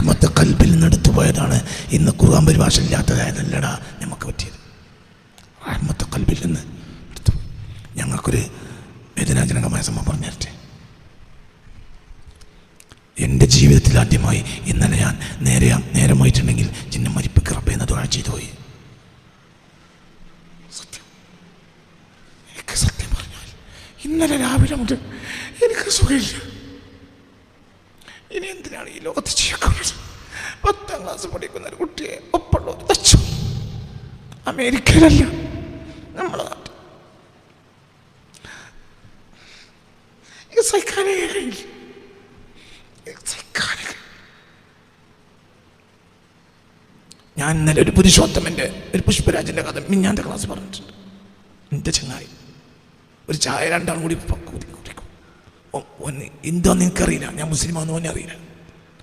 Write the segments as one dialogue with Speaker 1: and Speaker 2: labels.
Speaker 1: റഹ്മത്ത് കൽബിൽ നിന്ന് എടുത്തു പോയതാണ്. ഇന്ന് ഖുർആൻ പരിഭാഷ ഇല്ലാത്തതായതല്ലടാ നമുക്ക് പറ്റിയത്. റഹ്മത്ത് കൽബിൽ നിന്ന് എടുത്തു ഞങ്ങൾക്കൊരു വേദനാജനകമായ സംഭവം പറഞ്ഞു തരട്ടെ. എന്റെ ജീവിതത്തിൽ ആദ്യമായി ഇന്നലെ ഞാൻ നേരെ നേരമായിട്ടുണ്ടെങ്കിൽ ചിന്ന മരിപ്പ് കിറപ്പെന്ന് ദുആ ചെയ്തു പോയി. സത്യം. സത്യം പറഞ്ഞാൽ ഇന്നലെ രാവിലെ മുതൽ എനിക്ക് സുഖമില്ല. ഇനി എന്തിനാണ് ഈ ലോകത്ത് ചെയ്യുന്നത് പത്താം ക്ലാസ് പഠിക്കുന്ന ഒരു കുട്ടിയെ ഒപ്പുള്ള ഒരു തച്ചു അമേരിക്കയിലല്ല നമ്മളെ നാട്ടിൽ. ഇത് സഹിക്കാനേ ഞാൻ ഇന്നലെ ഒരു പുരുഷോത്തമന്റെ ഒരു പുഷ്പരാജന്റെ കഥ മിഞ്ഞാന്റെ ക്ലാസ് പറഞ്ഞിട്ടുണ്ട്. എന്റെ ചങ്ങായി. ഒരു ചായ രണ്ടാളും കൂടി ഓന് എന്തോന്ന് എനിക്കറിയില്ല ഞാൻ മുസ്ലിമാണെന്ന് ഓനെ അറിയില്ല.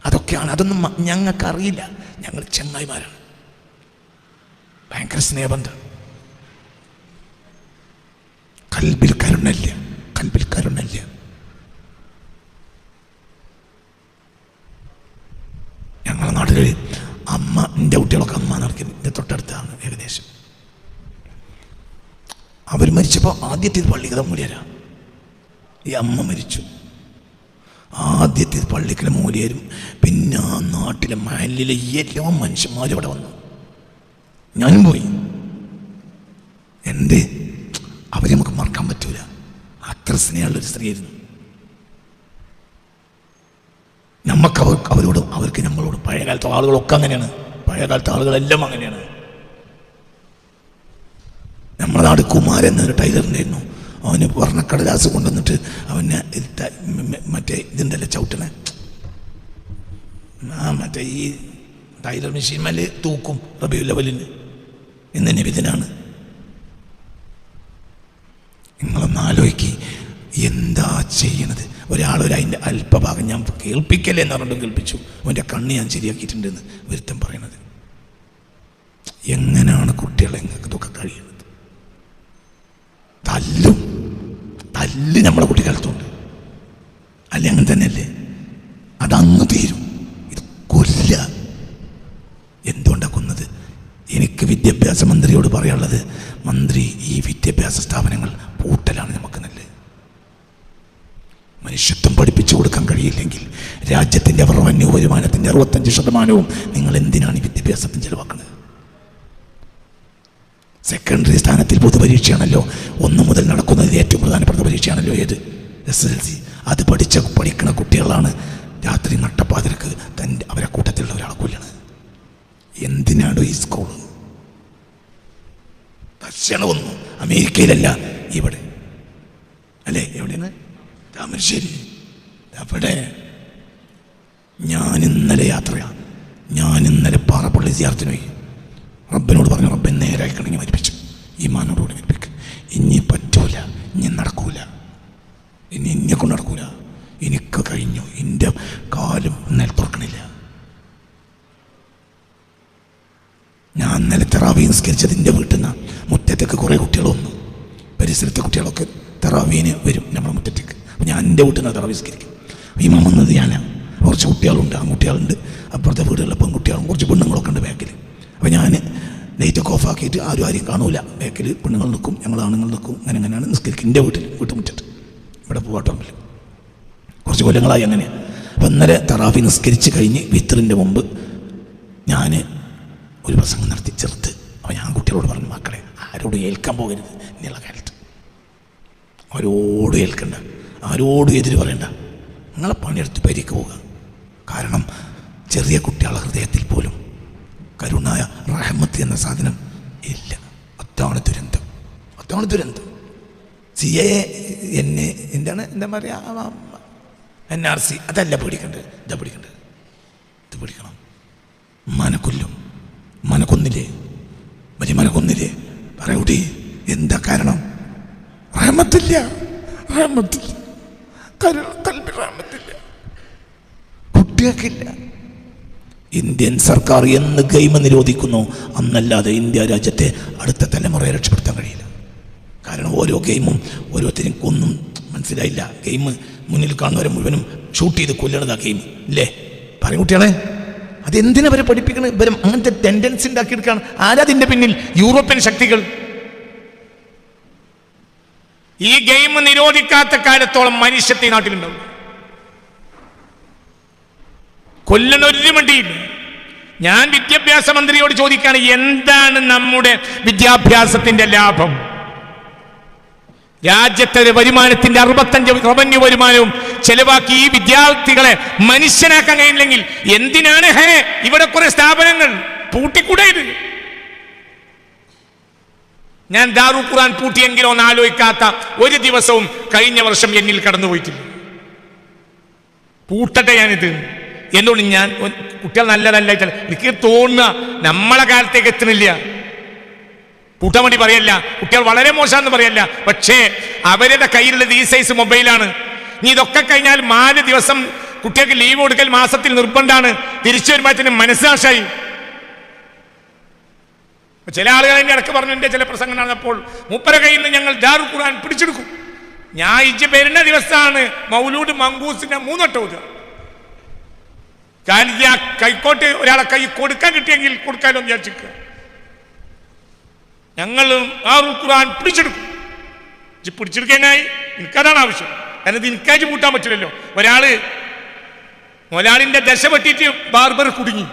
Speaker 1: അതൊക്കെയാണ്. അതൊന്നും ഞങ്ങൾക്കറിയില്ല. ഞങ്ങൾ ചെങ്ങായിമാരാണ്. ഭയങ്കര സ്നേഹബന്ധം. കൽബിൽ കരുണല്ല കൽബിൽ കരുണല്ല ഞങ്ങളുടെ നാട്ടിൽ അമ്മ എന്റെ കുട്ടികളൊക്കെ അമ്മ നടക്കുന്നത് എന്റെ തൊട്ടടുത്താണ് ഏകദേശം. അവർ മരിച്ചപ്പോൾ ആദ്യത്തെ പള്ളിക്കല മൂല്യരാ ഈ അമ്മ മരിച്ചു. ആദ്യത്തെ പള്ളിക്കലെ മൂലയരും പിന്നെ ആ നാട്ടിലെ മഹലിലെ എല്ലാ മനുഷ്യന്മാരും അവിടെ വന്നു. ഞാൻ പോയി. എന്ത്? അവരെ നമുക്ക് മറക്കാൻ പറ്റൂല. അത്ര സ്നേഹമുള്ളൊരു സ്ത്രീയായിരുന്നു. നമുക്ക് അവർ അവരോട് അവർക്ക് നമ്മളോട് പഴയ കാലത്തെ ആളുകളൊക്കെ അങ്ങനെയാണ്. പഴയ കാലത്തെ ആളുകളെല്ലാം അങ്ങനെയാണ്. നമ്മുടെ നാട് കുമാരൻ എന്നൊരു ടൈലർ ഉണ്ടായിരുന്നു അവന് വർണക്കടലാസ് കൊണ്ടുവന്നിട്ട് അവന് മറ്റേ ഇതുണ്ടല്ലോ ചവിട്ടണേ. ആ മറ്റേ ഈ ടൈലർ മെഷീൻ മേലെ തൂക്കും റബിയു ലെവലിന് ഇന്ന് നിബിതനാണ് നിങ്ങളൊന്ന് ആലോചിക്ക് എന്താ ചെയ്യണത്? ഒരാളൊരു അതിന്റെ അല്പഭാഗം ഞാൻ കേൾപ്പിക്കല്ലേ എന്ന് പറഞ്ഞിട്ടും കേൾപ്പിച്ചു. അവന്റെ കണ്ണ് ഞാൻ ശരിയാക്കിയിട്ടുണ്ടെന്ന് ഒരുത്തം പറയണത്. എങ്ങനെയാണ് കുട്ടികളെ ഇതൊക്കെ കഴിയുന്നത് തല്ലും. തല്ല് നമ്മളെ കുട്ടിക്കാലത്തുണ്ട് അല്ലെ അങ്ങനെ തന്നെയല്ലേ? അതങ്ങ് തീരും. ഇത് കൊല്ല എന്തുകൊണ്ടാണ് കൊന്നത് എനിക്ക് വിദ്യാഭ്യാസ മന്ത്രിയോട് പറയാനുള്ളത് മന്ത്രി ഈ വിദ്യാഭ്യാസ സ്ഥാപനങ്ങൾ പൂട്ടലാണ് നമുക്ക് നല്ലത്. മനുഷ്യത്വം പഠിപ്പിച്ചു കൊടുക്കാൻ കഴിയില്ലെങ്കിൽ രാജ്യത്തിന്റെ റവന്യൂ വരുമാനത്തിന്റെ അറുപത്തഞ്ച് ശതമാനവും നിങ്ങൾ എന്തിനാണ് ഈ വിദ്യാഭ്യാസത്തിന് ചെലവാക്കുന്നത്? സെക്കൻഡറി സ്ഥാനത്തിൽ പൊതുപരീക്ഷയാണല്ലോ. ഒന്ന് മുതൽ നടക്കുന്നത് ഏറ്റവും പ്രധാനപ്പെട്ട പരീക്ഷയാണല്ലോ ഏത്? എസ് എൽ സി അത് പഠിച്ച പഠിക്കുന്ന കുട്ടികളാണ്. രാത്രി നട്ടപ്പാതിരക്ക് തന്റെ അവരെ കൂട്ടത്തിലുള്ള ഒരാളെ കൊല്ലണത് എന്തിനാണ് ഈ സ്കൂൾ കർശനമൊന്നും അമേരിക്കയിലല്ല ഇവിടെ. അല്ലേ? എവിടെയാണ്? താമരശ്ശേരി. അവിടെ. ഞാൻ ഇന്നലെ യാത്രയാണ് ഞാൻ ഇന്നലെ പാറപ്പള്ളി സിയാർത്തിന് പോയി റബ്ബിനോട് പറഞ്ഞു റബ്ബൻ നേരായിക്കണമെങ്കിൽ മരിപ്പിച്ചു. ഈ മാനോടുകൂടി മരിപ്പിക്കും. ഇനി പറ്റൂല ഇനി നടക്കൂല. ഇനി എന്നെ കൊണ്ട് നടക്കൂല. എനിക്ക് കഴിഞ്ഞു. എന്റെ കാലും നേൽ തുറക്കണില്ല. ഞാൻ ഇന്നലെ തെറാവി നിസ്കരിച്ചത് എന്റെ വീട്ടിൽ നിന്ന്. മുറ്റത്തേക്ക് കുറേ കുട്ടികൾ വന്നു. പരിസരത്തെ കുട്ടികളൊക്കെ തെറാവീന് വരും നമ്മുടെ മുറ്റത്തേക്ക്. അപ്പോൾ ഞാൻ എന്റെ വീട്ടിൽ നിന്ന് തെറാവി നിസ്കരിക്കും. ഇമാം വന്നത് ഞാനാണ് കുറച്ച് കുട്ടികളുണ്ട് ആൺകുട്ടികളുണ്ട്. അപ്പുറത്തെ വീടുകളിലെ പെൺകുട്ടികളും കുറച്ച് പെണ്ണുങ്ങളൊക്കെ ഉണ്ട് ബാക്കിൽ അപ്പോൾ ഞാൻ ലൈറ്റൊക്കെ ഓഫാക്കിയിട്ട് ആരും ആരെയും കാണൂല. ബാക്കിൽ പെണ്ണുങ്ങൾ നിൽക്കും ഞങ്ങൾ ആണുങ്ങൾ നിൽക്കും അങ്ങനെ അങ്ങനെയാണ് നിസ്കരിക്കും എന്റെ വീട്ടിൽ വീട്ടുമുറ്റത്ത്. ഇവിടെ പൂവാട്ടമ്പിൽ കുറച്ച് കൊല്ലങ്ങളായി അങ്ങനെ അപ്പം ഇന്നലെ തറാഫി നിസ്കരിച്ച് കഴിഞ്ഞ് വിത്തറിന്റെ മുമ്പ് ഞാൻ ഒരു പ്രസംഗം നടത്തി. ചെറുത്ത് അപ്പോൾ ഞാൻ കുട്ടികളോട് പറഞ്ഞു മക്കളെ ആരോട് ഏൽക്കാൻ പോകരുത് എന്നുള്ള കാലത്ത്. ആരോടും ഏൽക്കണ്ട. ആരോടും എതിര് പറയണ്ട. നിങ്ങളെ പണിയെടുത്ത് പരിക്ക് പോകുക കാരണം ചെറിയ കുട്ടികളുടെ ഹൃദയത്തിൽ പോലും കരുണായ റഹമത്ത് എന്ന സാധനം ഇല്ല. അതാണ് ദുരന്തം. അതാണ് ദുരന്തം. സി എ എന്നെ എന്താണ് എന്താ പറയുക എൻ ആർ സി അതല്ല പേടിക്കേണ്ടത്. ഇതാ പേടിക്കേണ്ടത്. ഇത് പേടിക്കണം. മനക്കൊല്ലും. മനക്കൊന്നില്ലേ? വലിയ മനക്കൊന്നില്ലേ? പറയൂട്ടി എന്താ കാരണം? റഹമത്തില്ല. റഹമത്തില്ല. കൽബി റഹമത്തില്ല. കുട്ടികൾക്കില്ല. ഇന്ത്യൻ സർക്കാർ എന്ന് ഗെയിം നിരോധിക്കുന്നു. അന്നല്ലാതെ ഇന്ത്യ രാജ്യത്തെ അടുത്ത തലമുറയെ രക്ഷപ്പെടുത്താൻ കഴിയില്ല. കാരണം ഓരോ ഗെയിമും ഓരോരുത്തരും കൊന്നും മനസ്സിലായില്ല. ഗെയിം മുന്നിൽ കാണുന്നവരെ മുഴുവനും ഷൂട്ട് ചെയ്ത് കൊല്ലണതാ ഗെയിം ഇല്ലേ പറയും കുട്ടികളെ. അതെന്തിനാ അവരെ പഠിപ്പിക്കണത് ഇവരും അങ്ങനത്തെ ടെൻഡൻസി ഉണ്ടാക്കിയെടുക്കുകയാണ് ആരാ അതിന്റെ പിന്നിൽ? യൂറോപ്യൻ ശക്തികൾ.
Speaker 2: ഈ ഗെയിം നിരോധിക്കാത്ത കാലത്തോളം മനുഷ്യത്തെ നാട്ടിലുണ്ടാവും. കൊല്ലണ ഒരു മണ്ടിയില്ല ഞാൻ വിദ്യാഭ്യാസ മന്ത്രിയോട് ചോദിക്കുകയാണ് എന്താണ് നമ്മുടെ വിദ്യാഭ്യാസത്തിന്റെ ലാഭം? രാജ്യത്തെ വരുമാനത്തിന്റെ അറുപത്തഞ്ച് റവന്യൂ വരുമാനവും ചെലവാക്കി ഈ വിദ്യാർത്ഥികളെ മനുഷ്യനാക്കാൻ കഴിയില്ലെങ്കിൽ എന്തിനാണ് ഹേ ഇവിടെ കുറെ സ്ഥാപനങ്ങൾ? പൂട്ടിക്കൂടെ ഇത്? ഞാൻ ദാറു ഖുറാൻ പൂട്ടിയെങ്കിലോ എന്ന് ആലോചിക്കാത്ത ഒരു ദിവസവും കഴിഞ്ഞ വർഷം എന്നിൽ കടന്നുപോയിട്ടില്ല. പൂട്ടട്ടെ ഞാനിത്. എന്തുകൊണ്ട് ഞാൻ കുട്ടികൾ നല്ലതല്ല നല്ല എനിക്ക് തോന്നുക നമ്മളെ കാലത്തേക്ക് എത്തുന്നില്ല. പൂട്ടാൻ വേണ്ടി പറയല്ല. കുട്ടികൾ വളരെ മോശമാണെന്ന് പറയല്ല. പക്ഷേ അവരുടെ കയ്യിലുള്ളത് ഈ സൈസ് മൊബൈലാണ് നീ ഇതൊക്കെ കഴിഞ്ഞാൽ നാല് ദിവസം കുട്ടികൾക്ക് ലീവ് കൊടുക്കൽ മാസത്തിൽ നിർബന്ധമാണ്. തിരിച്ചു വരുമ്പോഴത്തേനും മനസ്സാക്ഷായി ചില ആളുകൾ എന്നെ ഇടയ്ക്ക് പറഞ്ഞു എന്റെ ചില പ്രസംഗം നടന്നപ്പോൾ മുപ്പര കയ്യിൽ നിന്ന് ഞങ്ങൾ ദാറു ഖുർആൻ പിടിച്ചെടുക്കും. ഞാൻ ഇജ്ജ് വരുന്ന ദിവസമാണ് മൗലൂദ് മങ്കൂസിന്റെ മൂന്നൊട്ട് കാരണം ആ കൈക്കോട്ട് ഒരാളെ കൈ കൊടുക്കാൻ കിട്ടിയെങ്കിൽ കൊടുക്കാനോ വിചാരിച്ചിരിക്കുക ഞങ്ങൾ ആ ഖുർആൻ പിടിച്ചെടുക്കും. പിടിച്ചെടുക്കാനായി എനിക്കതാണ് ആവശ്യം. കാരണം ഇത് എനിക്കായിട്ട് പൂട്ടാൻ പറ്റില്ലല്ലോ. ഒരാൾ മൊലാളിന്റെ ദശ വെട്ടിയിട്ട് ബാർബർ കുടുങ്ങി.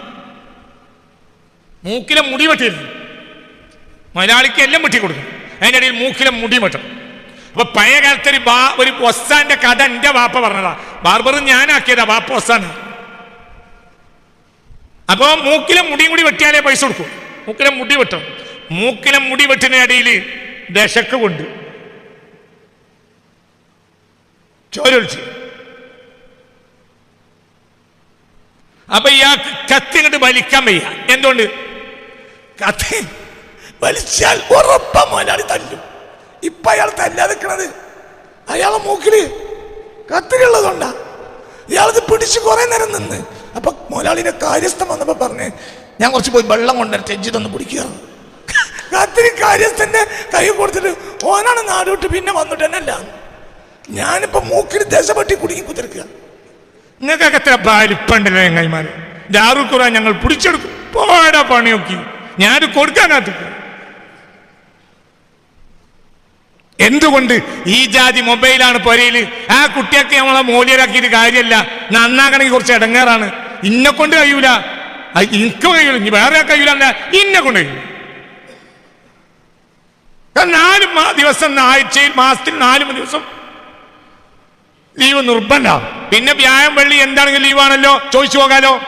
Speaker 2: മൂക്കിലെ മുടി വെട്ടിയിരുന്നു മലയാളിക്ക് എല്ലാം വെട്ടി കൊടുക്കും അതിന്റെ ഇടയിൽ മൂക്കിലെ മുടി വെട്ടണം അപ്പൊ പഴയ കാലത്ത് ഒരു ബാ ഒരു ഒസ്സാന്റെ കഥ എന്റെ വാപ്പ പറഞ്ഞതാ. ബാർബർ ഞാനാക്കിയതാ വാപ്പ ഒസാണ് അപ്പോ മൂക്കിലെ മുടിയും കൂടി വെട്ടിയാലേ പൈസ കൊടുക്കും. മൂക്കിലെ മുടി വെട്ടും. മൂക്കിലെ മുടി വെട്ടിനിടയിൽ ദശക്ക് കൊണ്ട്. ചോരൊഴിച്ച് അപ്പൊ ഇയാൾക്ക് കത്തി അങ്ങോട്ട് വലിക്കാൻ വയ്യ. എന്തുകൊണ്ട്?
Speaker 1: കത്തി വലിച്ചാൽ ഉറപ്പ മുതലാളി തല്ലും. ഇപ്പൊ അയാൾ തല്ലാതെ നിൽക്കണത് അയാളെ മൂക്കിൽ കത്തിലുള്ളതുകൊണ്ടാ ഇയാളത് പിടിച്ച് കുറെ നേരം നിന്ന്. അപ്പൊ മുതലാളിന്റെ കാര്യസ്ഥം വന്നപ്പോ പറഞ്ഞേ ഞാൻ കുറച്ച് പോയി വെള്ളം കൊണ്ടുവരട്ടെ എഞ്ചിതൊന്ന് പിടിക്കുക കത്തിരി കാര്യസ്ഥന്റെ കൈ കൊടുത്തിട്ട് ഓനാണ് നാടോട്ട് പിന്നെ വന്നിട്ട് തന്നെ അല്ല ഞാനിപ്പോ മൂക്കിൽ ദശപട്ടി കുടുങ്ങി കുത്തിരിക്കുക.
Speaker 2: നിങ്ങൾക്കൊക്കെ എത്ര വലിപ്പുണ്ടല്ലോ ചങ്ങായിമാര് ദാറുൽ ഖുറാൻ ഞങ്ങൾ പിടിച്ചെടുക്കും. പോടാ പണി നോക്കി ഞാൻ കൊടുക്കാനാത്ത. എന്തുകൊണ്ട് ഈ ജാതി മൊബൈലാണ് പൊരയിൽ ആ കുട്ടിയൊക്കെ നമ്മളെ മൂല്യരാക്കിയിട്ട് കാര്യമല്ല നന്നാക്കണമെങ്കിൽ കുറച്ച് ഇടങ്ങേറാണ് ഇന്നെ കൊണ്ട് കഴിയൂല. എനിക്ക് കഴിയൂല. ഇനി വേറെ കഴിയൂല അല്ല. ഇന്നെ കൊണ്ട് കഴിയൂല. നാല് ദിവസം ആഴ്ചയിൽ മാസത്തിൽ നാല് ദിവസം ലീവ് നിർബന്ധ. പിന്നെ വ്യായം വെള്ളി എന്താണെങ്കിലും ലീവാണല്ലോ ചോദിച്ചു പോകാലോ.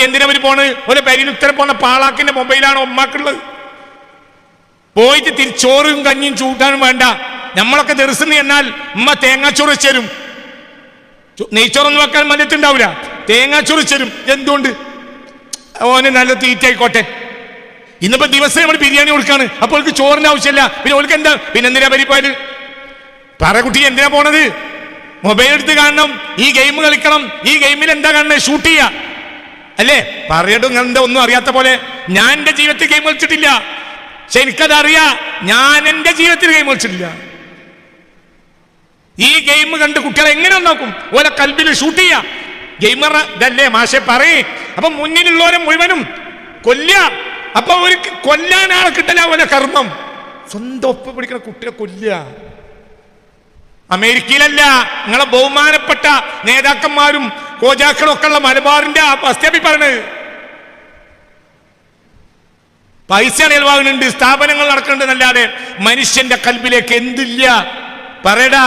Speaker 2: എന്തിനാ അവർ പോണ് ഒരു പരിനുത്തരം പോണ പാളാക്കിന്റെ മൊബൈലാണ് ഉമ്മാക്കുള്ളത്. പോയിട്ട് തിരിച്ചോറും കഞ്ഞിയും ചൂട്ടാനും വേണ്ട. നമ്മളൊക്കെ ദിവസം എന്നാൽ ഉമ്മ തേങ്ങാച്ചോറ് വെച്ചു തരും. നെയ്ച്ചോറൊന്നും വെക്കാൻ മഞ്ഞത്തുണ്ടാവില്ല തേങ്ങ ചൊറിച്ചരും എന്തുകൊണ്ട്? ഓന് നല്ല തീറ്റ ആയിക്കോട്ടെ ഇന്നിപ്പോ ദിവസം നമ്മൾ ബിരിയാണി കൊടുക്കാണ്. അപ്പോൾ അവർക്ക് ചോറിന്റെ ആവശ്യമില്ല. പിന്നെ അവർക്ക് എന്താ? പിന്നെ എന്തിനാ പരിപാടി പറ കുട്ടി എന്തിനാ പോണത്? മൊബൈൽ എടുത്ത് കാണണം. ഈ ഗെയിം കളിക്കണം. ഈ ഗെയിമിൽ എന്താ കാണണേ? ഷൂട്ട് ചെയ്യാ. അല്ലേ? പറയട്ടും എന്താ ഒന്നും അറിയാത്ത പോലെ. ഞാൻ എന്റെ ജീവിതത്തിൽ ഗെയിം കളിച്ചിട്ടില്ല. പക്ഷെ എനിക്കത് അറിയാ ഞാൻ എന്റെ ജീവിതത്തിൽ ഗെയിം കളിച്ചിട്ടില്ല. ഈ ഗെയിം കണ്ട് കുട്ടികളെ എങ്ങനെ നോക്കും? ഓലെ കൽബിൽ ഷൂട്ട് ചെയ്യാം. ഗെയിമർ ഇതല്ലേ മാഷെ പറയേ. അപ്പൊ മുന്നിലുള്ളവരെ മുഴുവനും കൊല്ല അപ്പൊ ഒരു കൊല്ലാൻ ആളെ കിട്ടല ഓലെ കർമ്മം. സ്വന്തം ഒപ്പ് പിടിക്കുന്ന കുട്ടിയെ കൊല്ല അമേരിക്കയിലല്ല നിങ്ങളെ ബഹുമാനപ്പെട്ട നേതാക്കന്മാരും കോജാക്കളും ഒക്കെ ഉള്ള മലബാറിന്റെ അവസ്ഥയായി പറഞ്ഞത് പൈസ ഇളവാകുന്നുണ്ട് സ്ഥാപനങ്ങൾ നടക്കുന്നുണ്ട് എന്നല്ലാതെ മനുഷ്യന്റെ കൽബിലേക്ക് എന്തില്ല. പറയടാ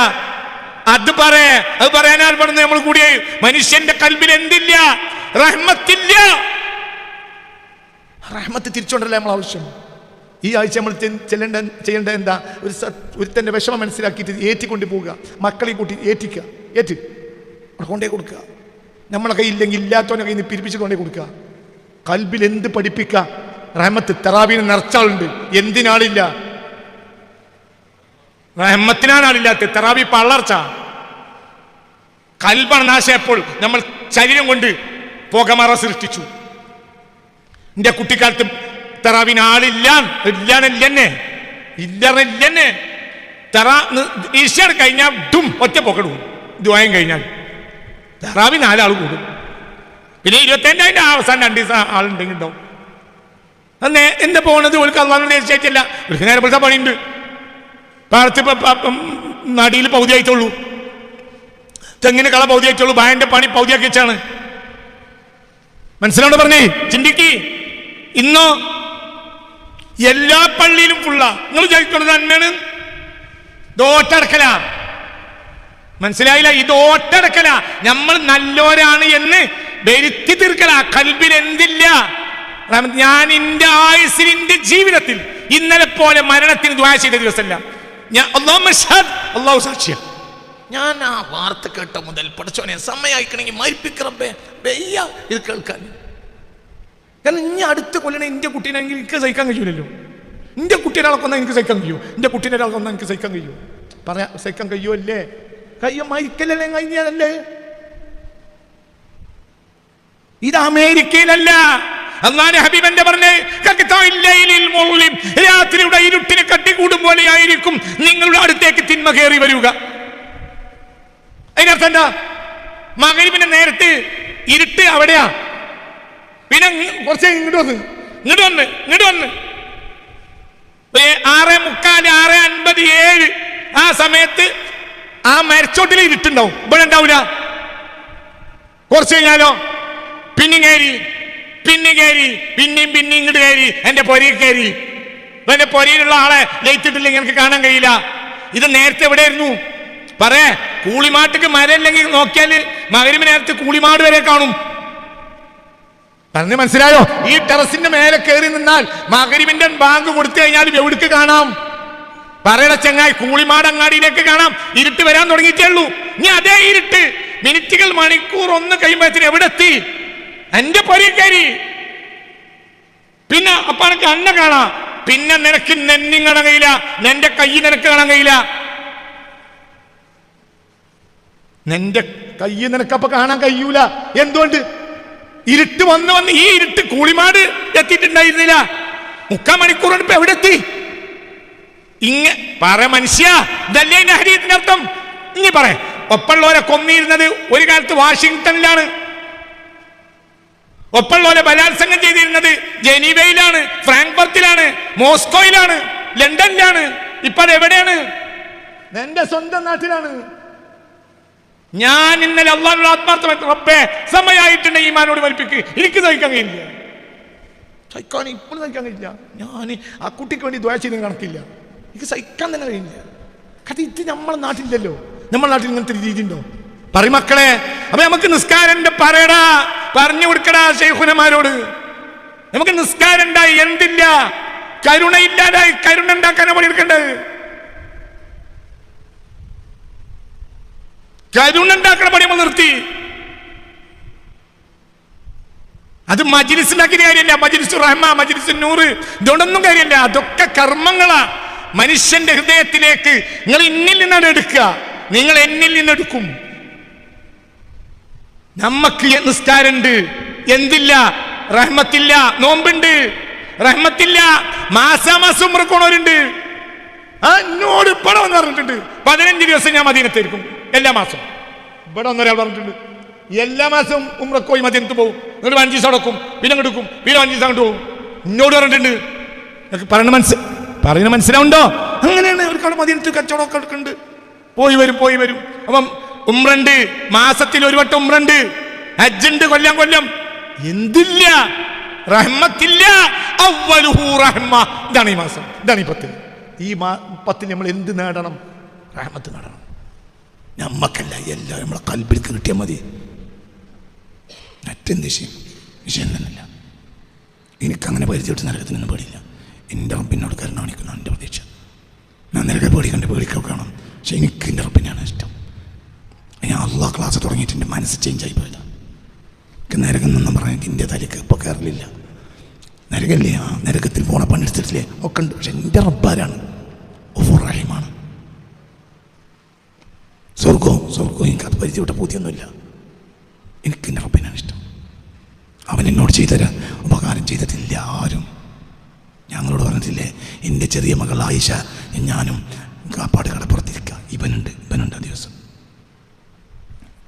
Speaker 2: അത് പറയേ അത് പറയാനാൽ പറഞ്ഞ നമ്മൾ കൂടിയ മനുഷ്യന്റെ കൽബിൽ എന്തില്ല? റഹ്മത്തില്ല.
Speaker 1: റഹ്മത്ത് തിരിച്ചുകൊണ്ടല്ലേ നമ്മൾ ആവശ്യം? ഈ ആഴ്ച നമ്മൾ ചെല്ലേണ്ട ചെയ്യേണ്ട എന്താ? ഒരു ഒരു ഒരുത്തന്റെ വിഷമം മനസ്സിലാക്കിയിട്ട് ഏറ്റിക്കൊണ്ട് പോവുക മക്കളെ കൂട്ടി ഏറ്റിക്കുക. ഏറ്റി. കൊണ്ടേ കൊടുക്കുക. നമ്മളെ കയ്യില്ലെങ്കിൽ ഇല്ലാത്തവനെ കയ്യിൽ നിന്ന് പിരിപ്പിച്ചിട്ട് കൊണ്ടേ കൊടുക്കുക. കൽബിൽ എന്ത് പഠിപ്പിക്കുക റഹ്മത്ത് തെറാബീനെ നിറച്ചാളുണ്ട്. എന്തിനാളില്ല?
Speaker 2: റഹ്മത്തിനാണ് ആളില്ലാത്ത തെറാവി പള്ളർച്ച കൽബാണ് നാശയപ്പോൾ നമ്മൾ ശരീരം കൊണ്ട് പുകമറ സൃഷ്ടിച്ചു. എന്റെ കുട്ടിക്കാലത്ത് തറാവിനാളില്ല ആളില്ല ഇല്ലാന്നില്ലെന്നെ ഇല്ലെന്നെ തറ ഈശ്വർ കഴിഞ്ഞാൽ ഡും ഒറ്റ പൊക്കടും ദ്വായം കഴിഞ്ഞാൽ. തറാവി നാലാൾ കൂടും. പിന്നെ അതിന്റെ അവസാനം രണ്ട് ദിവസം ആളുണ്ടെങ്കിൽ ഉണ്ടാവും. അന്നേ എന്താ പോണത്? ഓൾക്ക് അള്ളാഹ് നിശ്ചയിച്ചില്ല ഒരു നേരം പണിയുണ്ട്. പാടത്ത് നടിയിൽ പകുതി ആയിട്ടുള്ളൂ. തെങ്ങിന് കള പൗതിയാക്കിയുള്ളൂ ബായന്റെ പണി പൗതിയാക്കി വെച്ചാണ്. മനസ്സിലാണ്ട് പറഞ്ഞേ? ചിന്തിക്ക്. ഇന്നോ എല്ലാ പള്ളിയിലും ഫുള്ള നിങ്ങൾ ചോദിക്കുന്നത് നന്മയാണ് ദോട്ടടക്കല മനസ്സിലായില്ല? ഇത് ഓട്ടടക്കല. നമ്മൾ നല്ലവരാണ് എന്ന് വരുത്തി തീർക്കല. കൽബിൽ എന്തില്ല? ഞാൻ എന്റെ ആയുസിൽ എന്റെ ജീവിതത്തിൽ ഇന്നലെ പോലെ മരണത്തിന് ദ്വാര ചെയ്ത ദിവസമല്ല. ഞാൻ മഷ്ഹദ്, അള്ളാഹു സാക്ഷിയാണ്
Speaker 1: ഞാൻ ആ വാർത്ത കേട്ട മുതൽ പഠിച്ചോനെ സമയമായിക്കണമെങ്കിൽ മരിപ്പിക്കറപ്പേ വെയ്യ ഇത് കേൾക്കാൻ.
Speaker 2: കാരണം ഇനി അടുത്ത കൊല്ലണ എന്റെ കുട്ടീനെങ്കിൽ എനിക്ക് സഹിക്കാൻ കഴിയൂലല്ലോ. എന്റെ കുട്ടീനെ കൊന്നാൽ എനിക്ക് സഹിക്കാൻ കഴിയൂ? എന്റെ കുട്ടീനെ കൊന്നാൽ എനിക്ക് സഹിക്കാൻ കഴിയൂ? പറയാ സഹിക്കാൻ കഴിയൂ അല്ലേ? കയ്യോ മരിക്കലല്ലേ കഴിഞ്ഞതല്ലേ? ഇത് അമേരിക്കയിലല്ല. അള്ളാന്റെ ഹബീബന്റെ പറഞ്ഞേ രാത്രിയുടെ ഇരുട്ടിനെ കട്ടിക്കൂടും പോലെയായിരിക്കും നിങ്ങളുടെ അടുത്തേക്ക് തിന്മ കയറി വരിക. അതിനർത്ഥം എന്താ? മകരിവിന്റെ നേരത്ത് ഇരുട്ട് അവിടെയാ. പിന്നെ കുറച്ച് ഇങ്ങോട്ട് വന്ന്. ഇങ്ങോട്ട് വന്ന് ഇങ്ങോട്ട് വന്ന്. ആറ് മുക്കാൽ ആറ് അൻപത് ഏഴ് ആ സമയത്ത് ആ മരച്ചോട്ടിൽ ഇരുട്ടുണ്ടാവും. ഇവിടെ ഉണ്ടാവില്ല കുറച്ച് കഴിഞ്ഞാലോ? പിന്നെ കയറി പിന്നെ കയറി പിന്നെയും പിന്നെ ഇങ്ങോട്ട് കയറി എന്റെ പൊരയിൽ കയറി. എന്റെ പൊരയിലുള്ള ആളെ ലയിച്ചിട്ടില്ല ഇട്ടില്ലെങ്കിൽ എനിക്ക് കാണാൻ കഴിയില്ല. ഇത് നേരത്തെ എവിടെയായിരുന്നു? പറയേ കൂളിമാട്ടിക്ക് മരമില്ലെങ്കിൽ നോക്കിയാൽ മകരിമ നേരത്തെ കൂളിമാട് വരെ കാണും. പറഞ്ഞ് മനസ്സിലായോ? ഈ ടെറസിന്റെ മേലെ കയറി നിന്നാൽ മകരിമിന്റെ ബാങ്ക് കൊടുത്തു കഴിഞ്ഞാൽ എവിടേക്ക് കാണാം? പറയണ ചെങ്ങായി കൂളിമാട് അങ്ങാടിയിലേക്ക് കാണാം. ഇരുട്ട് വരാൻ തുടങ്ങിയിട്ടേ ഉള്ളൂ. ഇനി അതേ ഇരുട്ട് മിനിറ്റുകൾ മണിക്കൂർ ഒന്ന് കഴിയുമ്പോഴത്തേന് എവിടെ എത്തി? എന്റെ കയറി. പിന്നെ അപ്പനക്ക് അന്ന കാണാം. പിന്നെ നിനക്ക് നെന്നിങ്ങണങ്ങയില്ല നിന്റെ കൈ നിനക്ക് കാണാൻ കഴിയില്ല. നിന്റെ കൈ നിനക്കപ്പൊ കാണാൻ കഴിയൂല. എന്തുകൊണ്ട്? ഇരുട്ട് വന്ന് വന്ന് ഈ ഇരുട്ട് കൂളിമാട് എത്തിയിട്ടുണ്ടായിരുന്നില്ല. മുക്കാൽ മണിക്കൂറിന് ഇപ്പൊ എവിടെ എത്തി? ഇങ്ങ പറ മനുഷ്യ ഇതല്ലേ എന്റെ ഹരീത്തിന്റെ അർത്ഥം? ഇനി പറ. ഒപ്പമുള്ളവരെ കൊന്നിരുന്നത് ഒരു കാലത്ത് വാഷിങ്ടണിലാണ്. ഒപ്പമുള്ളവരെ ബലാത്സംഗം ചെയ്തിരുന്നത് ജനീവയിലാണ് ഫ്രാങ്ക്ഫർട്ടിലാണ് മോസ്കോയിലാണ് ലണ്ടനിലാണ്. ഇപ്പൊ അത് എവിടെയാണ് എന്റെ സ്വന്തം നാട്ടിലാണ്. ഞാൻ ഇന്നലെ അള്ളാഹുള്ള ആത്മാർത്ഥമായിട്ട് റബ്ബേ സമയമായിട്ടുണ്ട് ഈമാനോട് വലിപ്പിക്ക് എനിക്ക് സഹിക്കാൻ കഴിയില്ല. സഹിക്കാൻ ഇപ്പോഴും സഹിക്കാൻ കഴിയില്ല. ഞാൻ ആ കുട്ടിക്ക് വേണ്ടി ദ്വയ ചെയ്ത് കണക്കില്ല എനിക്ക് സഹിക്കാൻ തന്നെ കഴിയില്ല. കാരണം ഇത് നമ്മളെ നാട്ടിലല്ലോ നമ്മളെ നാട്ടിൽ ഇങ്ങനത്തെ രീതി ഉണ്ടോ പറയും മക്കളെ അപ്പൊ നമുക്ക് നിസ്കാരന്റെ പറയടാ പറഞ്ഞു കൊടുക്കടാ ശൈഖുനമാരോട്. നമുക്ക് നിസ്കാരം ഉണ്ടായി എന്തില്ല? കരുണയില്ലാതായി കരുണ ഉണ്ടാക്കാനാ പണിയെടുക്കേണ്ടത്. കരുണ ഉണ്ടാക്കണ പണി നമ്മൾ നിർത്തി. അത് മജിലിസിലാക്കിയ കാര്യമില്ല മജിലിസ് റഹ്മ മജിലിസ് നൂറ് ഇതുകൊണ്ടൊന്നും കാര്യമില്ല അതൊക്കെ കർമ്മങ്ങളാ. മനുഷ്യന്റെ ഹൃദയത്തിലേക്ക് നിങ്ങൾ എന്നിൽ നിന്നാണ് എടുക്കുക. നിങ്ങൾ എന്നിൽ നിന്നെടുക്കും നമ്മക്ക് നിസ്കാരമുണ്ട്. എന്തില്ല? റഹ്മത്തില്ല. നോമ്പുണ്ട്. റഹ്മത്തില്ല. മാസാമാസം ഉമ്രക്കോണവരുണ്ട് ആ എന്നോട് ഇപ്പോഴും പറഞ്ഞിട്ടുണ്ട്. പതിനഞ്ച് ദിവസം ഞാൻ മദീനത്തായിരിക്കും എല്ലാ മാസവും. ഇവിടെ ഒന്നൊരാൾ പറഞ്ഞിട്ടുണ്ട് എല്ലാ മാസവും ഉമ്രക്ക് പോയി മദീനത്ത് പോകും എന്നിട്ട് അഞ്ച് ദിവസം അടക്കും പിന്നെ അങ്ങ് എടുക്കും പിന്നെ അഞ്ച് ദിവസം അങ്ങോട്ട് പോകും. എന്നോട് പറഞ്ഞിട്ടുണ്ട് നിങ്ങൾക്ക് പറയണ മനസ്സ് പറയുന്ന മനസ്സിലാവുണ്ടോ? അങ്ങനെയാണ് അവർക്ക് അവിടെ മദീനത്ത് കച്ചവടമൊക്കെ എടുക്കുന്നുണ്ട് പോയി വരും പോയി വരും. അപ്പം ഉമ്രണ്ട് മാസത്തിൽ ഒരു വട്ടം ഉമ്രണ്ട് ഹജ്ജുണ്ട് കൊല്ലം കൊല്ലം. എന്തില്ല? റഹ്മത്തില്ല. റഹ്മ. ഇതാണ് ഈ മാസം. ഇതാണ് ഈ പത്ത് ഈ മാ നമ്മൾ എന്ത് നേടണം? റഹ്മത്ത് നേടണം.
Speaker 1: നമ്മക്കല്ല എല്ലാം നമ്മളെ കൽപ്പിലേക്ക് കിട്ടിയാൽ മതി. മറ്റെന്ത് വിഷയം വിഷയം എനിക്കങ്ങനെ പരിചയപ്പെട്ട് നരകത്തിനൊന്നും പേടിയില്ല. എന്റെ റബ്ബിനോട് കരുണ കാണിക്കുന്നു എന്റെ പ്രതീക്ഷ. ഞാൻ നരകം പേടിക്കണ്ട പേടിക്കൊക്കെ കാണും പക്ഷെ എനിക്ക് എന്റെ റബ്ബിനാണ് ഇഷ്ടം. ഞാൻ അള്ളാഹ് ക്ലാസ് തുടങ്ങിയിട്ട് എന്റെ മനസ്സ് ചേഞ്ച് ആയി പോയതാണ് എനിക്ക് നരകം പറയാൻ എനിക്ക് എന്റെ തലയ്ക്ക് ഇപ്പോൾ കയറില്ല നരകല്ലേ ആ? നരകത്തിൽ പോണ പണിയെടുത്തിട്ടില്ലേ? ഒക്കെ ഉണ്ട്. പക്ഷെ എന്റെ റബ്ബാരാണ്. ഓഫർ റഹീമാണ് സ്വർഗവും സ്വർഗവും എനിക്കത് പരിചയപ്പെട്ട ബോധ്യമൊന്നുമില്ല. എനിക്ക് എന്റെ റബ്ബിനാണ് ഇഷ്ടം. അവൻ എന്നോട് ചെയ്തര ഉപകാരം ചെയ്തിട്ടില്ല ആരും. ഞങ്ങളോട് പറഞ്ഞിട്ടില്ലേ എന്റെ ചെറിയ മകൾ ആയിഷ ഞാനും കാപ്പാട് കടപ്പുറത്തിരിക്കുക ഇവനുണ്ട് ഇവനുണ്ട് ആ ദിവസം.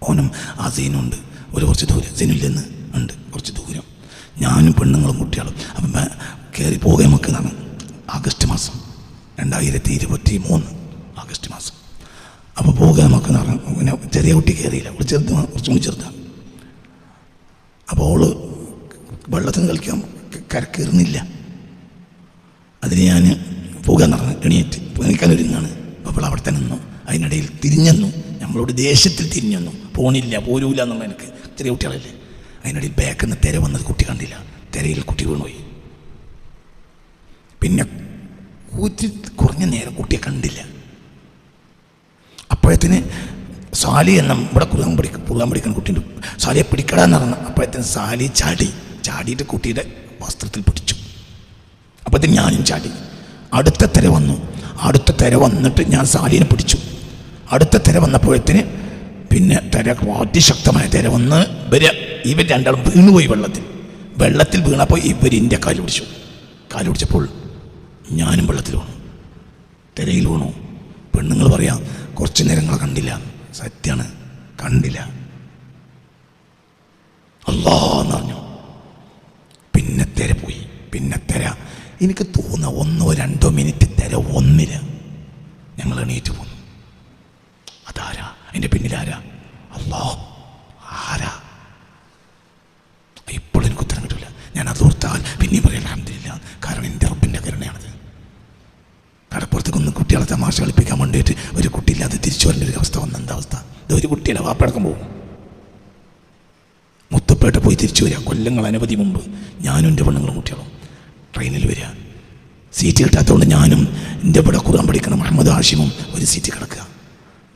Speaker 1: ഓനും ആ സീനുണ്ട് ഒരു കുറച്ച് ദൂരെ. സീനില്ലെന്ന് ഉണ്ട് കുറച്ച് ദൂരം. ഞാനും പെണ്ണുങ്ങളും കുട്ടികളും. അപ്പം കയറി പോകെ നമുക്ക് എന്നാണ് ആഗസ്റ്റ് മാസം. രണ്ടായിരത്തി ഇരുപത്തി മൂന്ന് ആഗസ്റ്റ് മാസം. അപ്പോൾ പോകെ നമുക്ക് എന്ന് പിന്നെ ചെറിയ കുട്ടി കയറിയില്ല. അവൾ ചെറുത് കുറച്ചും കൂടി ചെറുതാണ് അപ്പോൾ അവൾ വെള്ളത്തിന് കളിക്കാൻ കരക്കേറുന്നില്ല. അതിന് ഞാൻ പോകാൻ പറഞ്ഞു എണീറ്റ് നിൽക്കാനൊരുങ്ങാണ് അപ്പോൾ അവൾ അവിടെ തന്നെ നിന്നു. അതിനിടയിൽ തിരിഞ്ഞെന്നു. നമ്മളോട് ദേഷ്യത്തിൽ തിരിഞ്ഞെന്നു. പോണില്ല പോരൂല എന്നുള്ള എനിക്ക് ചെറിയ കുട്ടികളല്ലേ. അതിനിടയിൽ ബാക്കിൽ നിന്ന് തിര വന്നത് കുട്ടി കണ്ടില്ല. തിരയിൽ കുട്ടി വീണുപോയി. പിന്നെ കൂറ്റി കുറഞ്ഞ നേരം കുട്ടിയെ കണ്ടില്ല. അപ്പോഴത്തിന് സാലി എന്ന ഇവിടെ കുറുകാൻ പിടിക്കും കുറുകാൻ പിടിക്കുന്ന കുട്ടീന്റെ സാലിയെ പിടിക്കടാന്ന് പറഞ്ഞു അപ്പോഴത്തിന് സാലി ചാടി. ചാടിയിട്ട് കുട്ടിയുടെ വസ്ത്രത്തിൽ പിടിച്ചു. അപ്പോഴത്തേന് ഞാനും ചാടി. അടുത്ത തിര വന്നു. അടുത്ത തിര വന്നിട്ട് ഞാൻ സാലിനെ പിടിച്ചു. അടുത്ത തിര വന്നപ്പോഴത്തിന് പിന്നെ തിര അതിശക്തമായ തിര വന്ന് ഇവർ ഇവർ രണ്ടാളും വീണുപോയി വെള്ളത്തിൽ. വെള്ളത്തിൽ വീണപ്പോൾ ഇവർ എന്റെ കാൽ പിടിച്ചു. കാൽ പിടിച്ചപ്പോൾ ഞാനും വെള്ളത്തിൽ വീണു. തിരയിൽ വീണു. പെണ്ണുങ്ങൾ പറയാം കുറച്ച് നേരങ്ങളെ കണ്ടില്ല. സത്യാണ് കണ്ടില്ല. അല്ലാ എന്ന് പറഞ്ഞു. പിന്നെ തിര പോയി പിന്നെ തെര. എനിക്ക് തോന്നുന്ന ഒന്നോ രണ്ടോ മിനിറ്റ് തിര ഒന്നില്ല. ഞങ്ങൾ എണീറ്റ് പോന്നു. അതാരാ? എന്റെ പിന്നിലാരാ? അല്ലോ ആരാ? ഇപ്പോൾ എനിക്ക് ഉത്തരം കിട്ടില്ല ഞാൻ അത് ഓർത്താൽ പിന്നെയും പറയാൻ കാരണം എന്റെ റബ്ബിന്റെ കുട്ടികളെ തമാശ കളിപ്പിക്കാൻ വേണ്ടിയിട്ട് ഒരു കുട്ടിയില്ലാതെ തിരിച്ചു വരേണ്ട ഒരു അവസ്ഥ വന്ന എന്താ അവസ്ഥ? ഇത് ഒരു കുട്ടിയുടെ വാപ്പടക്കം പോകും മുത്തപ്പേട്ട പോയി തിരിച്ചു വരിക. കൊല്ലങ്ങൾ അനവധി മുമ്പ് ഞാനും എന്റെ പെണ്ണുങ്ങളും കുട്ടികളും. ട്രെയിനിൽ വരിക. സീറ്റ് കിട്ടാത്തതുകൊണ്ട് ഞാനും എന്റെ ഇവിടെ കുറാൻ പഠിക്കുന്ന മുഹമ്മദ് ഹാഷിമും ഒരു സീറ്റ് കിടക്കുക.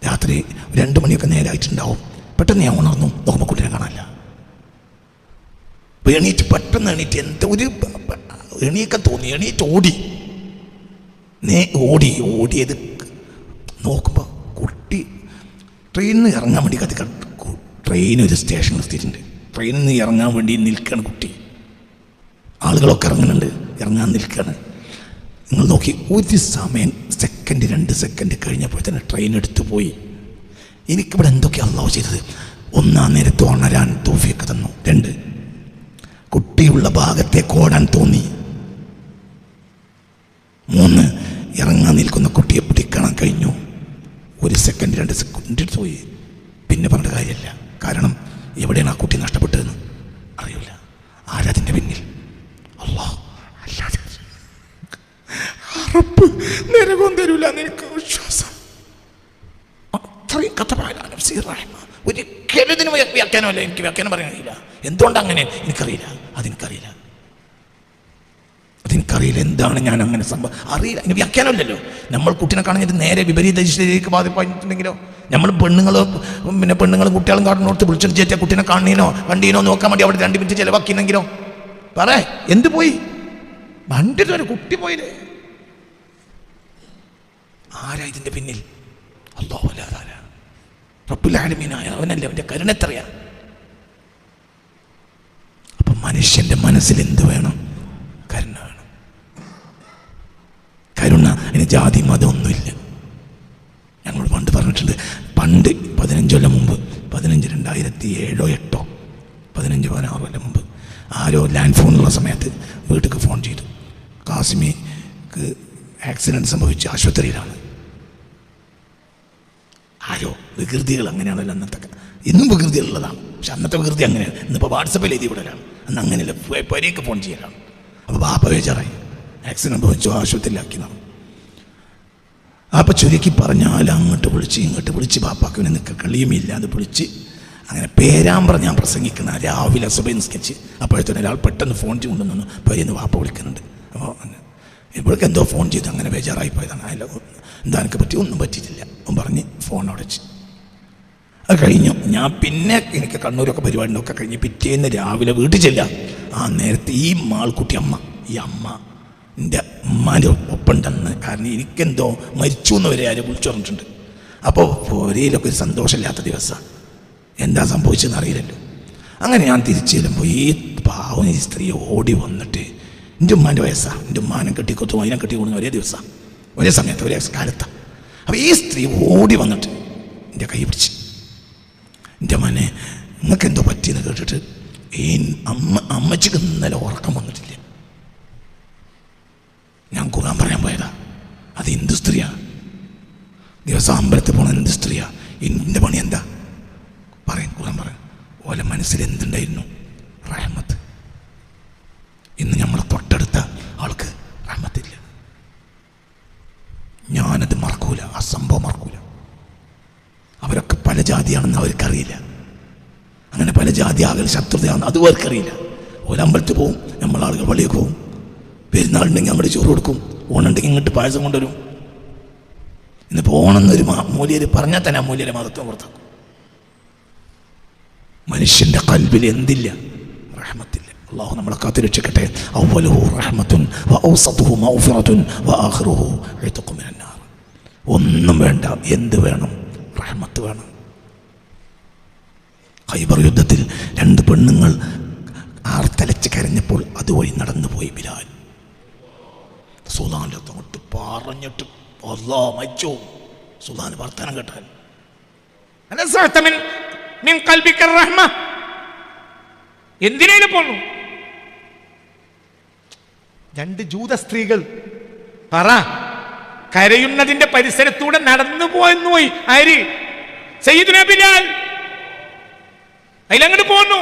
Speaker 1: രാത്രി രണ്ട് മണിയൊക്കെ നേരായിട്ടുണ്ടാവും. പെട്ടെന്ന് ഞാൻ ഉണർന്നു. നോക്കുമ്പോൾ കുട്ടിനെ കാണാനില്ല. എണീറ്റ് പെട്ടെന്ന് എണീറ്റ് എന്താ ഒരു എണീക്കാൻ തോന്നി. എണീറ്റ് ഓടി. നേ ഓടി ഓടിയത് നോക്കുമ്പോൾ കുട്ടി ട്രെയിനിൽ നിന്ന് ഇറങ്ങാൻ വേണ്ടി കത്തി ട്രെയിൻ ഒരു സ്റ്റേഷനിൽ എത്തിയിട്ടുണ്ട്. ട്രെയിനിൽ നിന്ന് ഇറങ്ങാൻ വേണ്ടി നിൽക്കുകയാണ് കുട്ടി. ആളുകളൊക്കെ ഇറങ്ങുന്നുണ്ട്. ഇറങ്ങാൻ നിൽക്കുകയാണ് നിങ്ങൾ നോക്കി ഒരു സമയം സെക്കൻഡ് രണ്ട് സെക്കൻഡ് കഴിഞ്ഞപ്പോൾ തന്നെ ട്രെയിൻ എടുത്തു പോയി. എനിക്കിവിടെ എന്തൊക്കെ അള്ളാഹു ചെയ്തത്? ഒന്നാം നേരത്ത് ഉണരാൻ തോഫിയൊക്കെ തന്നു. രണ്ട് കുട്ടിയുള്ള ഭാഗത്തേക്ക് ഓടാൻ തോന്നി. മൂന്ന് ഇറങ്ങാൻ നിൽക്കുന്ന കുട്ടിയെ പിടിക്കണം കഴിഞ്ഞു. ഒരു സെക്കൻഡ് രണ്ട് സെക്കൻഡ് പോയി. പിന്നെ പറഞ്ഞ കാര്യമില്ല. കാരണം എവിടെയാണ് ആ കുട്ടി നഷ്ടപ്പെട്ടതെന്ന് അറിയില്ല. ആരാതിന്റെ പിന്നിൽ? അല്ലാതെ റബ്ബ് നിനക്ക് വിശ്വാസം. വ്യാഖ്യാനമല്ല എനിക്ക് വ്യാഖ്യാനം പറയാൻ എന്തുകൊണ്ട് അങ്ങനെ എനിക്കറിയില്ല. അതെനിക്കറിയില്ല. അതെനിക്കറിയില്ല. എന്താണ് ഞാൻ അങ്ങനെ സംഭവം? അറിയില്ല. അതിന് വ്യാഖ്യാനമില്ലല്ലോ. നമ്മൾ കുട്ടീനെ കാണുന്നിട്ട് നേരെ വിപരീത ദിശയിലേക്ക് ബാധിപ്പായിട്ടുണ്ടെങ്കിലോ നമ്മൾ പെണ്ണുങ്ങൾ പിന്നെ പെണ്ണുങ്ങളും കുട്ടികളും കാണുന്നോടത്ത് വിളിച്ചിട്ട് ചേച്ചാ കുട്ടീനെ കാണീനോ കണ്ടീനോ നോക്കാൻ വേണ്ടി അവിടെ രണ്ട് മിനിറ്റ് ചിലവാക്കിയില്ലെങ്കിലോ? പറ എന്ത് പോയി? വണ്ടിട്ട് ഒരു കുട്ടി പോയില്ലേ? ആരാ ഇതിന്റെ പിന്നിൽ? അള്ളാഹു അല്ലാതാരാ റബ്ബുലാലമീനായ അവനല്ലേ അവന്റെ കരുണ എത്രയാ അപ്പം മനുഷ്യന്റെ മനസ്സിൽ എന്ത് വേണം? കരുണ കരുണ അതിന് ജാതി മതമൊന്നുമില്ല. ഞങ്ങൾ പണ്ട് പറഞ്ഞിട്ടുണ്ട് പണ്ട് പതിനഞ്ച് കൊല്ലം മുമ്പ് പതിനഞ്ച് രണ്ടായിരത്തി ഏഴോ എട്ടോ പതിനഞ്ച് പതിനാറ് കൊല്ലം മുമ്പ് ആരോ ലാൻഡ് ഫോണുള്ള സമയത്ത് വീട്ടിലേക്ക് ഫോൺ ചെയ്തു. കാസിമിക്ക് ആക്സിഡന്റ് സംഭവിച്ച് ആശുപത്രിയിലാണ്. ആരോ വികൃതികൾ അങ്ങനെയാണല്ലോ അന്നത്തെ ഇന്നും വികൃതികളുള്ളതാണ്. പക്ഷെ അന്നത്തെ വികൃതി അങ്ങനെയാണ് ഇന്നിപ്പോൾ വാട്സപ്പിൽ എഴുതി വിടലാണ്. അന്ന് അങ്ങനെയല്ല. പരിയൊക്കെ ഫോൺ ചെയ്യലാണ്. അപ്പോൾ ബാപ്പ ബേജാറായി. ആക്സിഡന്റ് സംഭവിച്ചു ആശുപത്രിയിലാക്കിയതാണ് അപ്പം ചുരുക്കി പറഞ്ഞാൽ അങ്ങോട്ട് വിളിച്ച് ഇങ്ങോട്ട് വിളിച്ച് ബാപ്പാക്ക് പിന്നെ നിൽക്ക കളിയുമില്ല അത് വിളിച്ച് അങ്ങനെ പേരാമ്പ്ര ഞാൻ പ്രസംഗിക്കുന്ന രാവിലെ സുബൈ നിസ്കരിച്ച് അപ്പോഴത്തേന് ഒരാൾ പെട്ടെന്ന് ഫോൺ കൊണ്ടുവന്നു പേരെന്ന് വാപ്പ വിളിക്കുന്നുണ്ട്. അപ്പോൾ ഇവൾക്ക് എന്തോ ഫോൺ ചെയ്ത് അങ്ങനെ ബേജാറായി പോയതാണ്. അതിൽ എന്താ എനിക്ക് പറ്റി? ഒന്നും പറ്റിയിട്ടില്ല. അവൻ പറഞ്ഞ് ഫോൺ അടച്ച് അത് കഴിഞ്ഞു. ഞാൻ പിന്നെ എനിക്ക് കണ്ണൂരൊക്കെ പരിപാടിയൊക്കെ കഴിഞ്ഞ് പിറ്റേന്ന് രാവിലെ വീട്ടിൽ ചെല്ലാം ആ നേരത്തെ ഈ മാൾക്കുട്ടി അമ്മ ഈ അമ്മ എന്റെ ഉമ്മാന്റെ ഒപ്പുണ്ടെന്ന്. കാരണം എനിക്കെന്തോ മരിച്ചു എന്ന് വരെ ആരും വിളിച്ചു പറഞ്ഞിട്ടുണ്ട്. അപ്പോൾ പോരയിലൊക്കെ ഒരു സന്തോഷമില്ലാത്ത ദിവസമാണ് എന്താ സംഭവിച്ചതെന്ന് അറിയില്ലല്ലോ. അങ്ങനെ ഞാൻ തിരിച്ചു ചെല്ലുമ്പോൾ ഈ പാവം ഈ സ്ത്രീ ഓടി വന്നിട്ട് എന്റെ ഉമ്മാന്റെ വയസ്സാണ് എന്റെ കെട്ടി കെട്ടിക്കൊത്തും അതിനെ കെട്ടി കൊടുക്കുന്ന ഒരേ ദിവസമാണ് ഒരേ സമയത്ത് ഒരേ കാലത്താണ് അപ്പോൾ ഈ സ്ത്രീ ഓടി വന്നിട്ട് എന്റെ കൈ പിടിച്ച്. എന്റെ മനെ നിങ്ങൾക്ക് എന്തോ പറ്റിയെന്ന് കേട്ടിട്ട് ഈ അമ്മ അമ്മച്ചിക്ക് ഇന്നലെ ഉറക്കം വന്നിട്ടില്ല. ഞാൻ ഖുർആൻ പറയാൻ പോയതാ. അത് ഹിന്ദു സ്ത്രീയാ. ദിവസം അമ്പലത്തിൽ പോണ ഹിന്ദു സ്ത്രീയാ. എന്റെ പണി എന്താ? പറയും ഖുർആൻ പറയും. ഓലെ മനസ്സിൽ എന്തുണ്ടായിരുന്നു? റഹമത്ത്. ഇന്ന് നമ്മളെ തൊട്ടടുത്ത ആൾക്ക് റഹമത്തില്ല. ഞാനത് മറക്കൂല. ആ സംഭവം മറക്കൂല. അവരൊക്കെ പല ജാതിയാണെന്ന് അവർക്കറിയില്ല. അങ്ങനെ പല ജാതി ആകൽ ശത്രുതയാണെന്ന് അതും അവർക്കറിയില്ല. ഓല അമ്പലത്തിൽ പോവും നമ്മളാളുകൾ വെളിയിൽ പോവും. പെരുന്നാളുണ്ടെങ്കിൽ അങ്ങോട്ട് ചോറ് കൊടുക്കും. ഓണുണ്ടെങ്കിൽ ഇങ്ങോട്ട് പായസം കൊണ്ടുവരും. ഇന്നിപ്പോൾ ഓണെന്നൊരു മൂല്യർ പറഞ്ഞാൽ തന്നെ ആ മൂല്യരെ മതത്വം പുറത്താക്കും. മനുഷ്യന്റെ കൽബിൽ എന്തില്ല? റഹ്മത്തില്ല. അള്ളാഹു നമ്മളെ കാത്തു രക്ഷിക്കട്ടെ. ഒന്നും വേണ്ട. എന്ത് വേണം? റഹ്മത്ത് വേണം. ഖൈബർ യുദ്ധത്തിൽ രണ്ട് പെണ്ണുങ്ങൾ ആർത്തലച്ച് കരഞ്ഞപ്പോൾ അതുവഴി നടന്നുപോയി ബിലാൽ. സുൽത്താന്റെ തോട്ട് പറഞ്ഞിട്ട് അല്ലാ മരിച്ചോ. സുൽത്താൻ വർത്തനം കേട്ടാൽ
Speaker 2: എന്തിനേലും പോന്നു. രണ്ട് ജൂത സ്ത്രീകൾ പറ കരയുന്നതിന്റെ പരിസരത്തൂടെ നടന്നു പോയെന്ന് പോയി. ആര്? സയ്യിദുന ബിലാൽ. അതിലങ്ങോട്ട് പോന്നു.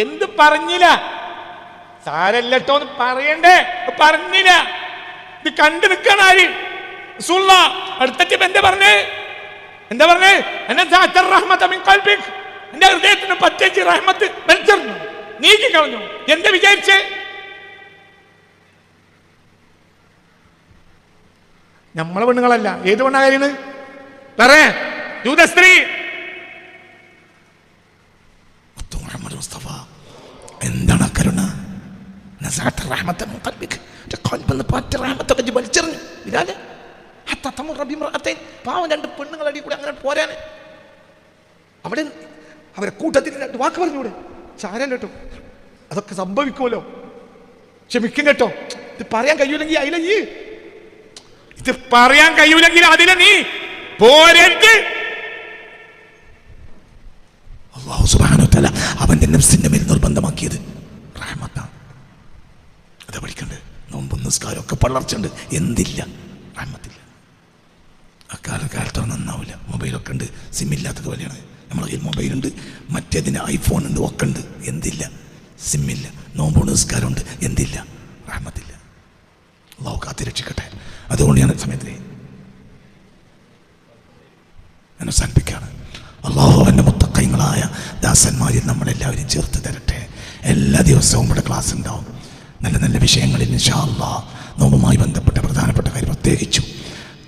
Speaker 2: എന്ത് പറഞ്ഞില്ല? സാരല്ലട്ടോ പറയണ്ടേ? പറഞ്ഞില്ല. ഇത് കണ്ടു നിൽക്കാണ് ആര്? അടുത്തെത്തിയപ്പോ എന്താ പറഞ്ഞേ? എന്താ പറഞ്ഞേ? എന്റെ ഹൃദയത്തിന് പറ്റേച്ച് റഹ്മത്ത് വലിച്ചെറിഞ്ഞു. നീക്കി കളഞ്ഞു. എന്താ വിചാരിച്ചേ? നമ്മളെ പെണ്ണുങ്ങളല്ല. ഏത് പെണ്ണാ കാര്യണ്? പറേ ജൂത സ്ത്രീ.
Speaker 1: മുത്തു മുഹമ്മദ് മുസ്തഫ എന്താണ് കരുണ? റഹ്മത്ത് മിൻ പറ്റ റഹ്മത്തൊക്കെ ഇജ്ജ് വലിച്ചെറിഞ്ഞു ബിലാലെ പാവം രണ്ട് പെണ്ണുങ്ങളടി കൂടെ അങ്ങനെ പോരാൻ
Speaker 2: അവിടെ അവരെ കൂട്ടത്തിൽ രണ്ട് വാക്ക് പറഞ്ഞൂടെ ചാരം കേട്ടോ. അതൊക്കെ സംഭവിക്കുമല്ലോ. ക്ഷമിക്കും കേട്ടോ. ഇത് പറയാൻ കഴിയൂലെങ്കിൽ അതിലെ നീ ഇത് പറയാൻ കഴിയൂലെങ്കിൽ അതിലെ നീ പോരരുത്.
Speaker 1: അവന്റെ നെഫ്സിന്റെ മേൽ നിർബന്ധമാക്കിയത്. നിസ്കാരമൊക്കെ പളർച്ചുണ്ട് എന്തില്ല? റഹ്മത്തില്ല അക്കാല കാലത്ത് നന്നാവില്ല മൊബൈലൊക്കെ ഉണ്ട്. സിമ്മില്ലാത്തത് പോലെയാണ്. നമ്മളെ കയ്യിൽ മൊബൈലുണ്ട്. മറ്റേതിന് ഐഫോൺ ഉണ്ട് ഒക്കെ ഉണ്ട്. എന്തില്ല? സിമ്മില്ല നോമ്പുണ്ട് നിസ്കാരമുണ്ട് എന്തില്ല? റഹ്മത്തില്ല അള്ളാഹു കാത്തി രക്ഷിക്കട്ടെ. അതുകൊണ്ട് ഞാൻ സമയത്ത് ഞാൻ അവസാനിപ്പിക്കുകയാണ്. അള്ളാഹു അവന്റെ മുത്തക്കൈങ്ങളായ ദാസന്മാരിൽ നമ്മളെല്ലാവരും ചേർത്ത് തരട്ടെ. എല്ലാ ദിവസവും ഇവിടെ ക്ലാസ് ഉണ്ടാവും. നല്ല നല്ല വിഷയങ്ങളിൽ ഇൻഷാ നോമുമായി ബന്ധപ്പെട്ട പ്രധാനപ്പെട്ട കാര്യം പ്രത്യേകിച്ചും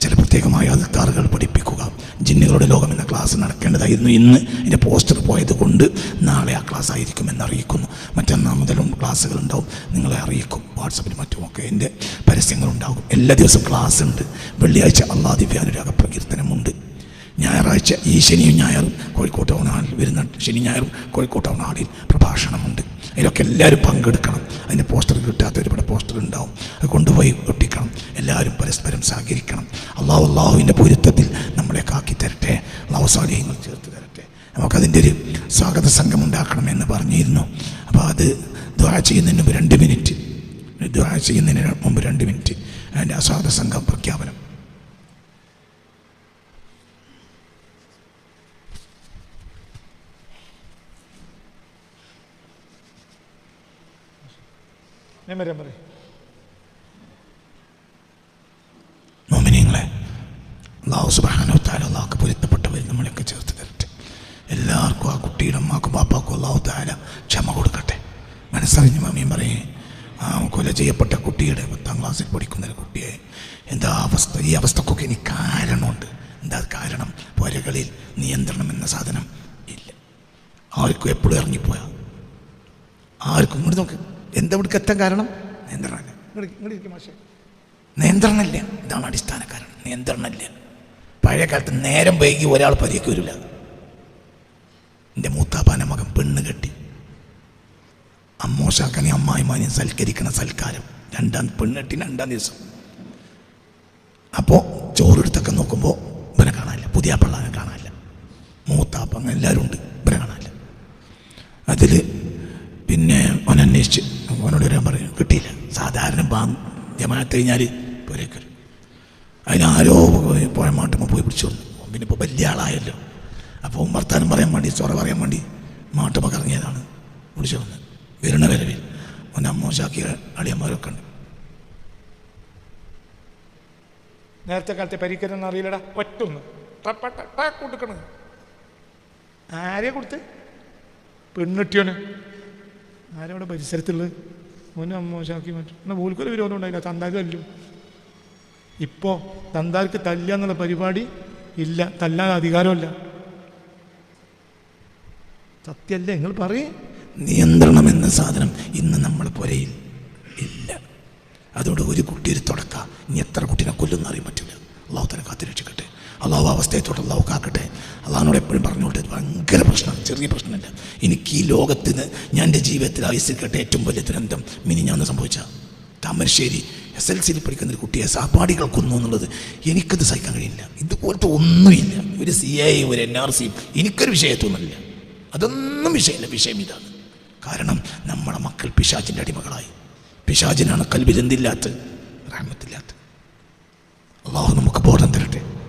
Speaker 1: ചില പ്രത്യേകമായ അധികാറുകൾ പഠിപ്പിക്കുക. ജിന്നുകളുടെ ലോകം എന്ന ക്ലാസ് നടക്കേണ്ടതായിരുന്നു ഇന്ന് എന്റെ പോസ്റ്റർ പോയത് കൊണ്ട് നാളെ ആ ക്ലാസ് ആയിരിക്കും എന്നറിയിക്കുന്നു മറ്റന്നാ മുതലും ക്ലാസ്സുകൾ ഉണ്ടാവും. നിങ്ങളെ അറിയിക്കും. വാട്സപ്പിലും മറ്റുമൊക്കെ എന്റെ പരസ്യങ്ങളുണ്ടാകും എല്ലാ ദിവസവും ക്ലാസ് ഉണ്ട്. വെള്ളിയാഴ്ച അള്ളാ ദിവ്യാനുരാഗ പ്രകീർത്തനമുണ്ട് ഞായറാഴ്ച ഈ ശനിയും ഞായറും കോഴിക്കോട് ടൗൺ ഹാളിൽ വരുന്ന ശനി ഞായറും കോഴിക്കോട് പ്രഭാഷണമുണ്ട്. അതിലൊക്കെ എല്ലാവരും പങ്കെടുക്കണം. അതിന്റെ പോസ്റ്റർ കിട്ടാത്ത ഒരുപാട് പോസ്റ്റർ ഉണ്ടാവും. അത് കൊണ്ടുപോയി ഒട്ടിക്കണം. എല്ലാവരും പരസ്പരം സഹകരിക്കണം. അള്ളാഹു അള്ളാഹുവിന്റെ പൊരുത്തത്തിൽ നമ്മളെ കാക്കി തരട്ടെ. അള്ളാഹു സാലിഹ്യങ്ങൾ ചേർത്ത് തരട്ടെ. നമുക്കതിന്റെ ഒരു സ്വാഗത സംഘം ഉണ്ടാക്കണം എന്ന് പറഞ്ഞിരുന്നു. അപ്പോൾ അത് ദ്വാ ചെയ്യുന്നതിന് മുമ്പ് രണ്ട് മിനിറ്റ്. ദ്വാ ചെയ്യുന്നതിന് മുമ്പ് രണ്ട് മിനിറ്റ്. അതിന്റെ സ്വാഗത സംഘം പ്രഖ്യാപനം. എല്ലാവർക്കും ആ കുട്ടിയുടെ അമ്മക്കും പാപ്പാക്കും അള്ളാഹു താല ക്ഷമ കൊടുക്കട്ടെ. മനസ്സറിഞ്ഞ് മമ്മിയും പറയേ ആ കൊല ചെയ്യപ്പെട്ട കുട്ടിയുടെ പത്താം ക്ലാസ്സിൽ പഠിക്കുന്ന ഒരു കുട്ടിയെ എന്താ അവസ്ഥ? ഈ അവസ്ഥക്കൊക്കെ എനിക്ക് കാരണമുണ്ട്. എന്താ കാരണം? പുരകളിൽ നിയന്ത്രണം എന്ന സാധനം ഇല്ല. ആർക്കും എപ്പോഴും ഇറങ്ങിപ്പോയാ. ആർക്കും ഇങ്ങോട്ട് നോക്ക് എത്താൻ കാരണം? നിയന്ത്രണമില്ല. നിയന്ത്രണമില്ല. ഇതാണ് അടിസ്ഥാന കാരണം. നിയന്ത്രണമില്ല. പഴയ കാലത്ത് നേരം വൈകി ഒരാൾ പരിക്ക് വരില്ല. എന്റെ മൂത്താപ്പാന്റെ മകൻ പെണ്ണ് കെട്ടി. അമ്മോശാക്കനെ അമ്മായിമാനെ സൽക്കരിക്കണ സൽക്കാരം. രണ്ടാം പെണ്ണ് കെട്ടി രണ്ടാം ദിവസം അപ്പോൾ ചോറെടുത്തൊക്കെ നോക്കുമ്പോൾ ഇവനെ കാണാനില്ല പുതിയ പിള്ളേനെ കാണാനില്ല മൂത്താപ്പ അങ്ങനെ എല്ലാവരും ഉണ്ട് ഇവരെ കാണാനില്ല അതിൽ പിന്നെ അവനോട് വരാൻ പറയും കിട്ടിയില്ല സാധാരണ ബാം ജമാഅത്ത് കഴിഞ്ഞാൽ പോരേക്കർ അതിനാരോ പോയി മാട്ടുമ്പോൾ പോയി പിടിച്ചു വന്നു. പിന്നെ ഇപ്പോൾ വലിയ ആളായല്ലോ. അപ്പോൾ വർത്താനം പറയാൻ വേണ്ടി ചൊറ പറയാൻ വേണ്ടി മാട്ടുമ്പോൾ കറങ്ങിയതാണ് പിടിച്ചു വന്ന്. വരുന്ന വരവിൽ ഓൻ അമ്മോശാക്കിയ അളിയന്മാരൊക്കെ ഉണ്ട്.
Speaker 2: നേരത്തെ കാലത്തെ പരിക്കരെന്ന് അറിയില്ലടാ. ഒറ്റൊന്ന്. കൊടുക്കണം. ആരെയാ കൊടുത്ത്? പെണ്ണിട്ടിയോന്. ആരവിടെ പരിസരത്തുള്ളത്? മോനും അമ്മോശാക്കി മാറ്റും. എന്നാൽ മൂൽക്കൊരു വിരോധം ഉണ്ടായില്ല. തന്താരും തല്ലും. ഇപ്പോൾ തന്താർക്ക് തല്ല എന്നുള്ള പരിപാടി ഇല്ല. തല്ലാൻ അധികാരമല്ല. സത്യല്ല? നിങ്ങൾ പറയേ.
Speaker 1: നിയന്ത്രണം എന്ന സാധനം ഇന്ന് നമ്മളെ പുരയിൽ ഇല്ല. അതോട് ഒരു കുട്ടി ഒരു തുടക്ക. ഇനി എത്ര കുട്ടീനെ കൊല്ലുന്ന അറിയാൻ പറ്റില്ല അള്ളാഹു തന്നെ കാത്തു രക്ഷിക്കട്ടെ. അള്ളാഹു അവസ്ഥയെ അള്ളാഹു കാക്കട്ടെ. അള്ളാഹിനോട് എപ്പോഴും പറഞ്ഞോട്ടെ ഭയങ്കര പ്രശ്നമാണ് ചെറിയ പ്രശ്നമല്ല. എനിക്ക് ഈ ലോകത്തിന് ഞാൻ എന്റെ ജീവിതത്തിൽ ആയുസിക്കട്ടെ ഏറ്റവും വലിയ ദുരന്തം മിനി ഞാൻ സംഭവിച്ച. താമരശ്ശേരി എസ് എൽ സിയിൽ പഠിക്കുന്ന ഒരു കുട്ടിയെ സഹപാഠികൾ കൊന്നു എന്നുള്ളത് എനിക്കത് സഹിക്കാൻ കഴിയില്ല. ഇതുപോലത്തെ ഒന്നുമില്ല. ഒരു സി ഐ ഒരു എൻ ആർ സിയും എനിക്കൊരു വിഷയത്തൊന്നുമില്ല. അതൊന്നും വിഷയമില്ല. വിഷയം ഇതാണ്. കാരണം നമ്മുടെ മക്കൾ പിശാചിന്റെ അടിമകളായി. പിശാചിനാണ് കൽവിരന്തില്ലാത്ത റാമത്തില്ലാത്ത അള്ളാഹു നമുക്ക് ബോധം തരട്ടെ.